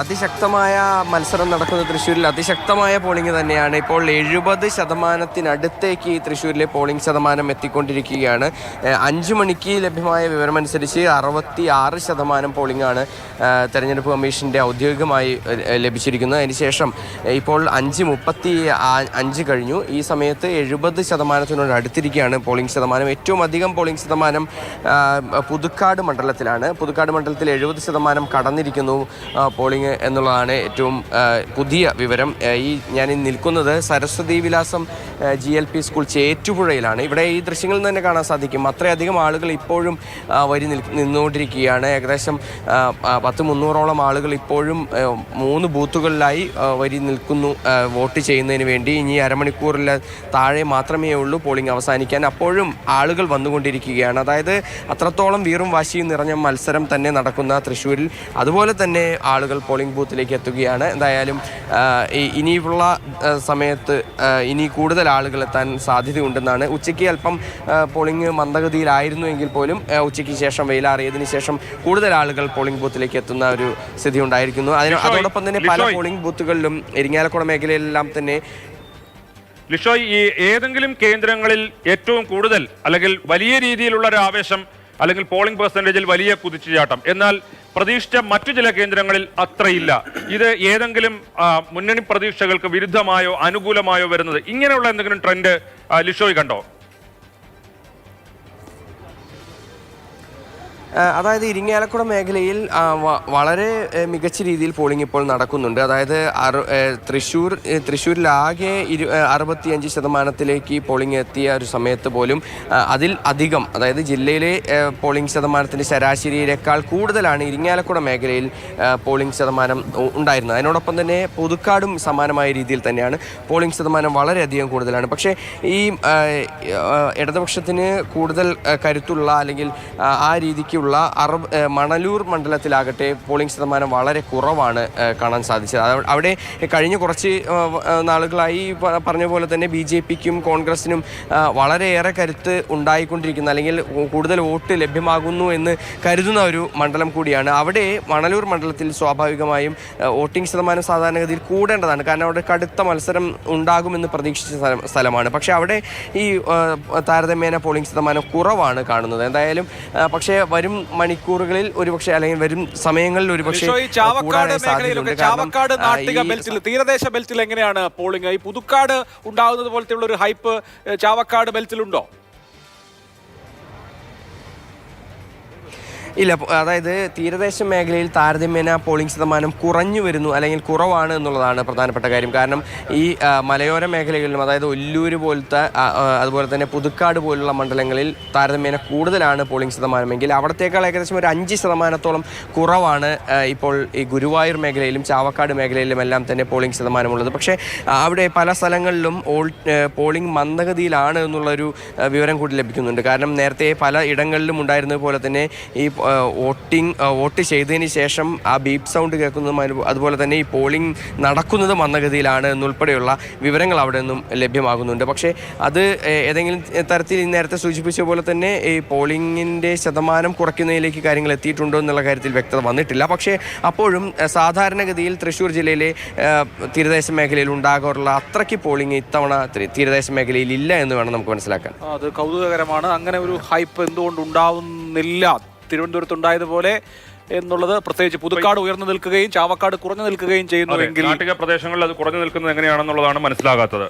അതിശക്തമായ മത്സരം നടക്കുന്ന തൃശ്ശൂരിൽ അതിശക്തമായ പോളിംഗ് തന്നെയാണ്. ഇപ്പോൾ എഴുപത് ശതമാനത്തിനടുത്തേക്ക് ഈ തൃശ്ശൂരിലെ പോളിംഗ് ശതമാനം എത്തിക്കൊണ്ടിരിക്കുകയാണ്. അഞ്ച് മണിക്ക് ലഭ്യമായ വിവരമനുസരിച്ച് അറുപത്തി ആറ് ശതമാനം പോളിംഗ് ആണ് തെരഞ്ഞെടുപ്പ് കമ്മീഷന്റെ ഔദ്യോഗികമായി ലഭിച്ചിരിക്കുന്നത്. അതിനുശേഷം ഇപ്പോൾ അഞ്ച് മുപ്പത്തി അഞ്ച് കഴിഞ്ഞു. ഈ സമയത്ത് എഴുപത് ശതമാനത്തിനോട് അടുത്തിരിക്കുകയാണ് പോളിംഗ് ശതമാനം. ഏറ്റവും അധികം പോളിംഗ് ശതമാനം പുതുക്കാട് മണ്ഡലത്തിലാണ്. പുതുക്കാട് മണ്ഡലത്തിൽ എഴുപത് ശതമാനം കടന്നിരിക്കുന്നു ആ, എന്നുള്ളതാണ് ഏറ്റവും പുതിയ വിവരം. ഈ ഞാൻ നിൽക്കുന്നത് Saraswathi Vilasam G L P school ചേറ്റുപുഴയിലാണ്. ഇവിടെ ഈ ദൃശ്യങ്ങളിൽ തന്നെ കാണാൻ സാധിക്കും. അത്രയധികം ആളുകൾ ഇപ്പോഴും വരി നിന്നുകൊണ്ടിരിക്കുകയാണ്. ഏകദേശം പത്ത് മുന്നൂറോളം ആളുകൾ ഇപ്പോഴും മൂന്ന് ബൂത്തുകളിലായി വരി നിൽക്കുന്നു വോട്ട് ചെയ്യുന്നതിന് വേണ്ടി. ഇനി അരമണിക്കൂറിൽ താഴെ മാത്രമേ ഉള്ളൂ പോളിംഗ് അവസാനിക്കാൻ. അപ്പോഴും ആളുകൾ വന്നുകൊണ്ടിരിക്കുകയാണ്. അതായത് അത്രത്തോളം വീറും വാശിയും നിറഞ്ഞ മത്സരം തന്നെ നടക്കുന്ന തൃശ്ശൂരിൽ. അതുപോലെ തന്നെ ആളുകൾ പോളിംഗ് ബൂത്തിലേക്ക് എത്തുകയാണ്. എന്തായാലും ഇനിയുള്ള സമയത്ത് ഇനി കൂടുതൽ ആളുകൾ എത്താൻ സാധ്യതയുണ്ടെന്നാണ്. ഉച്ചയ്ക്ക് അല്പം പോളിംഗ് മന്ദഗതിയിലായിരുന്നു എങ്കിൽ പോലും ഉച്ചയ്ക്ക് ശേഷം വെയിലാറിയതിനു ശേഷം കൂടുതൽ ആളുകൾ പോളിംഗ് ബൂത്തിലേക്ക് എത്തുന്ന ഒരു സ്ഥിതി ഉണ്ടായിരിക്കുന്നു. അതിന് അതോടൊപ്പം തന്നെ പല പോളിംഗ് ബൂത്തുകളിലും ഇരിങ്ങാലക്കുട മേഖലയിലെല്ലാം തന്നെ ലിഷോയ് ഈ ഏതെങ്കിലും കേന്ദ്രങ്ങളിൽ ഏറ്റവും കൂടുതൽ അല്ലെങ്കിൽ വലിയ രീതിയിലുള്ള ഒരു ആവേശം അല്ലെങ്കിൽ പോളിംഗ് പെർസെന്റേജിൽ വലിയ കുതിച്ചുചാട്ടം. എന്നാൽ പ്രതീക്ഷിച്ച മറ്റു ചില കേന്ദ്രങ്ങളിൽ അത്രയില്ല. ഇത് ഏതെങ്കിലും മുന്നണി പ്രതീക്ഷകൾക്ക് വിരുദ്ധമായോ അനുകൂലമായോ വരുന്നത് ഇങ്ങനെയുള്ള എന്തെങ്കിലും ട്രെൻഡ് ലിഷോയ് കണ്ടോ? അതായത് ഇരിങ്ങാലക്കുട മേഖലയിൽ വളരെ മികച്ച രീതിയിൽ പോളിംഗ് ഇപ്പോൾ നടക്കുന്നുണ്ട്. അതായത് തൃശ്ശൂർ തൃശ്ശൂരിലാകെ ഇരു അറുപത്തിയഞ്ച് ശതമാനത്തിലേക്ക് പോളിംഗ് എത്തിയ ഒരു സമയത്ത് പോലും അതിൽ അധികം അതായത് ജില്ലയിലെ പോളിംഗ് ശതമാനത്തിന്റെ ശരാശരിയേക്കാൾ കൂടുതലാണ് ഇരിങ്ങാലക്കുട മേഖലയിൽ പോളിംഗ് ശതമാനം ഉണ്ടായിരുന്നത്. അതിനോടൊപ്പം തന്നെ പുതുക്കാടും സമാനമായ രീതിയിൽ തന്നെയാണ് പോളിംഗ് ശതമാനം വളരെയധികം കൂടുതലാണ്. പക്ഷേ ഈ ഇടതുപക്ഷത്തിന് കൂടുതൽ കരുത്തുള്ള അല്ലെങ്കിൽ ആ, ആ രീതിക്കുള്ള അറബ് മണലൂർ മണ്ഡലത്തിലാകട്ടെ പോളിംഗ് ശതമാനം വളരെ കുറവാണ് കാണാൻ സാധിച്ചത്. അവിടെ കഴിഞ്ഞ കുറച്ച് നാളുകളായി പറഞ്ഞ പോലെ തന്നെ ബി ജെ പിക്കും കോൺഗ്രസിനും വളരെയേറെ കരുത്ത് ഉണ്ടായിക്കൊണ്ടിരിക്കുന്ന. അല്ലെങ്കിൽ കൂടുതൽ വോട്ട് ലഭ്യമാകുന്നു എന്ന് കരുതുന്ന ഒരു മണ്ഡലം കൂടിയാണ്. അവിടെ മണലൂർ മണ്ഡലത്തിൽ സ്വാഭാവികമായും വോട്ടിംഗ് ശതമാനം സാധാരണഗതിയിൽ കൂടേണ്ടതാണ്. കാരണം അവിടെ കടുത്ത മത്സരം ഉണ്ടാകുമെന്ന് പ്രതീക്ഷിച്ച സ്ഥലമാണ്. പക്ഷേ അവിടെ ഈ താരതമ്യേന പോളിംഗ് ശതമാനം കുറവാണ് കാണുന്നത്. എന്തായാലും പക്ഷേ വരും മണിക്കൂറുകളിൽ ഒരുപക്ഷെ അല്ലെങ്കിൽ വരും സമയങ്ങളിൽ ഒരുപക്ഷെ ചാവക്കാട് മേഖലയിലൊക്കെ ചാവക്കാട് നാട്ടിക ബെൽറ്റിൽ തീരദേശ ബെൽറ്റിൽ എങ്ങനെയാണ് പോളിംഗ്? ഈ പുതുക്കാട് ഉണ്ടാകുന്നത് പോലത്തെ ഉള്ള ഒരു ഹൈപ്പ് ചാവക്കാട് ബെൽറ്റിലുണ്ടോ? ഇല്ല അതായത് തീരദേശ മേഖലയിൽ താരതമ്യേന പോളിംഗ് ശതമാനം കുറഞ്ഞു വരുന്നു അല്ലെങ്കിൽ കുറവാണ് എന്നുള്ളതാണ് പ്രധാനപ്പെട്ട കാര്യം. കാരണം ഈ മലയോര മേഖലകളിലും അതായത് ഒല്ലൂര് പോലത്തെ അതുപോലെ തന്നെ പുതുക്കാട് പോലുള്ള മണ്ഡലങ്ങളിൽ താരതമ്യേന കൂടുതലാണ് പോളിംഗ് ശതമാനമെങ്കിൽ അവിടത്തേക്കാൾ ഏകദേശം ഒരു അഞ്ച് ശതമാനത്തോളം കുറവാണ് ഇപ്പോൾ ഈ ഗുരുവായൂർ മേഖലയിലും ചാവക്കാട് മേഖലയിലും എല്ലാം തന്നെ പോളിംഗ് ശതമാനമുള്ളത്. പക്ഷേ അവിടെ പല സ്ഥലങ്ങളിലും ഓൾ പോളിംഗ് മന്ദഗതിയിലാണ് എന്നുള്ളൊരു വിവരം കൂടി ലഭിക്കുന്നുണ്ട്. കാരണം നേരത്തെ പല ഇടങ്ങളിലും ഉണ്ടായിരുന്നത് പോലെ തന്നെ ഈ വോട്ടിംഗ് വോട്ട് ചെയ്തതിന് ശേഷം ആ ബീപ്പ് സൗണ്ട് കേൾക്കുന്നതും അതുപോലെ തന്നെ ഈ പോളിംഗ് നടക്കുന്നത് മന്ദഗതിയിലാണ് എന്നുൾപ്പെടെയുള്ള വിവരങ്ങൾ അവിടെ നിന്നും ലഭ്യമാകുന്നുണ്ട്. പക്ഷേ അത് ഏതെങ്കിലും തരത്തിൽ നേരത്തെ സൂചിപ്പിച്ച പോലെ തന്നെ ഈ പോളിംഗിന്റെ ശതമാനം കുറയ്ക്കുന്നതിലേക്ക് കാര്യങ്ങൾ എത്തിയിട്ടുണ്ടോ എന്നുള്ള കാര്യത്തിൽ വ്യക്തത വന്നിട്ടില്ല. പക്ഷേ അപ്പോഴും സാധാരണഗതിയിൽ തൃശ്ശൂർ ജില്ലയിലെ തീരദേശ മേഖലയിൽ ഉണ്ടാകാറുള്ള അത്രയ്ക്ക് പോളിംഗ് ഇത്തവണ തീരദേശ മേഖലയിൽ ഇല്ല എന്ന് വേണം നമുക്ക് മനസ്സിലാക്കാൻ. അത് കൗതുകകരമാണ്. അങ്ങനെ ഒരു ഹൈപ്പ് എന്തുകൊണ്ട് ഉണ്ടാവുന്നില്ല തിരുവനന്തപുരത്ത് ഉണ്ടായതുപോലെ എന്നുള്ളത് പ്രത്യേകിച്ച് പുതുക്കാട് ഉയർന്നു നിൽക്കുകയും ചാവക്കാട് കുറഞ്ഞു നിൽക്കുകയും ചെയ്യുന്നുവെങ്കിൽ പ്രദേശങ്ങളിൽ അത് കുറഞ്ഞു നിൽക്കുന്നത് എങ്ങനെയാണെന്നുള്ളതാണ് മനസ്സിലാകാത്തത്.